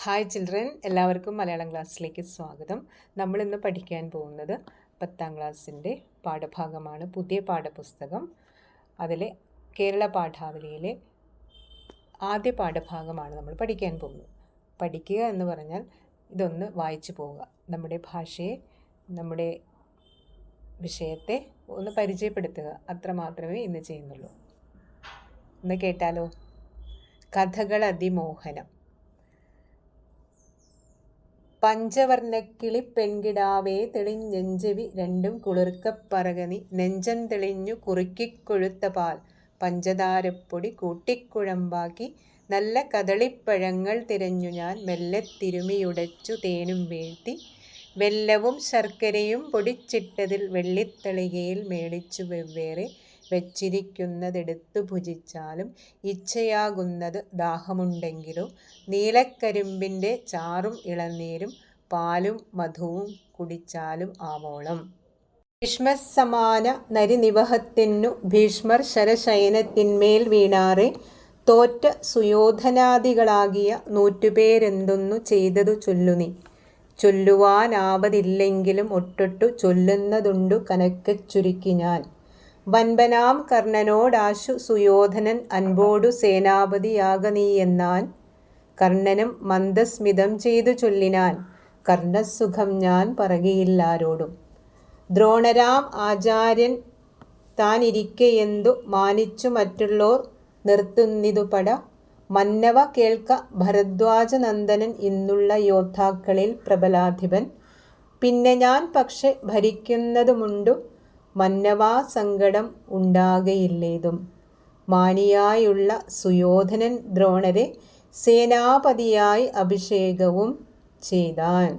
Hi children എല്ലാവർക്കും മലയാളം ക്ലാസ്സിലേക്ക് സ്വാഗതം. നമ്മൾ ഇന്ന് പഠിക്കാൻ പോകുന്നത് പത്താം ക്ലാസ്സിന്റെ പാഠഭാഗമാണ് പുതിയ പാഠപുസ്തകം. അതിലെ കേരള പാഠാവലിയിലെ ആദ്യ പാഠഭാഗമാണ് നമ്മൾ പഠിക്കാൻ പോകുന്നത്. പഠിക്കുക എന്ന് പറഞ്ഞാൽ ഇതൊന്ന് വായിച്ചു പോവുക. നമ്മുടെ ഭാഷയെ നമ്മുടെ വിഷയത്തെ ഒന്ന് പരിചയപ്പെടുത്തുക. അത്ര മാത്രമേ ഇന്ന് ചെയ്യുന്നുള്ളൂ. ഒന്ന് കേട്ടാലോ? കഥകൾ അതിമോഹനം. പഞ്ചവർണക്കിളി പെൺകിടാവേ തെളിഞ്ഞെഞ്ചെവി രണ്ടും കുളിർക്കപ്പറകനി നെഞ്ചം തെളിഞ്ഞു കുറുക്കിക്കൊഴുത്ത പാൽ പഞ്ചതാരപ്പൊടി കൂട്ടിക്കുഴമ്പാക്കി നല്ല കദളിപ്പഴങ്ങൾ തിരഞ്ഞു ഞാൻ മെല്ലെ തിരുമിയുടച്ചു തേനും വീഴ്ത്തി വെല്ലവും ശർക്കരയും പൊടിച്ചിട്ടതിൽ വെള്ളിത്തളികയിൽ മേടിച്ചു വെവ്വേറെ വെച്ചിരിക്കുന്നതെടുത്തു ഭുജിച്ചാലും ഇച്ഛയാകുന്നത് ദാഹമുണ്ടെങ്കിലോ? നീലക്കരിമ്പിന്റെ ചാറും ഇളനീരും പാലും മധുവും കുടിച്ചാലും ആവോളം. ഭീഷ്മസമാന നരിനിവഹത്തിനു ഭീഷ്മർ ശരശയനത്തിന്മേൽ വീണാറെ. തോറ്റ സുയോധനാദികളാകിയ നൂറ്റുപേരെന്തൊന്നു ചെയ്തതു ചൊല്ലുനി. ചൊല്ലുവാനാവതില്ലെങ്കിലും ഒട്ടിട്ടു ചൊല്ലുന്നതുണ്ടു കനക്കച്ചുരുക്കി ഞാൻ. വൻപനാം കർണനോടാശു സുയോധനൻ അൻപോടു സേനാപതിയാക നീ എന്നാൻ. കർണനും മന്ദസ്മിതം ചെയ്തു ചൊല്ലിനാൻ. കർണസുഖം ഞാൻ പറകിയില്ലാരോടും. ദ്രോണരാം ആചാര്യൻ താനിരിക്കയെന്തു മാനിച്ചു മറ്റുള്ളോർ നിർത്തുന്നിതു പട മന്നവ കേൾക്ക ഭരദ്വാജനന്ദനൻ ഇന്നുള്ള യോദ്ധാക്കളിൽ പ്രബലാധിപൻ. പിന്നെ ഞാൻ പക്ഷെ ഭരിക്കുന്നതുമുണ്ടു മന്നവാ സങ്കടം ഉണ്ടാകയില്ലേതും. മാനിയായുള്ള സുയോധനൻ ദ്രോണരെ സേനാപതിയായി അഭിഷേകവും ചെയ്താൻ.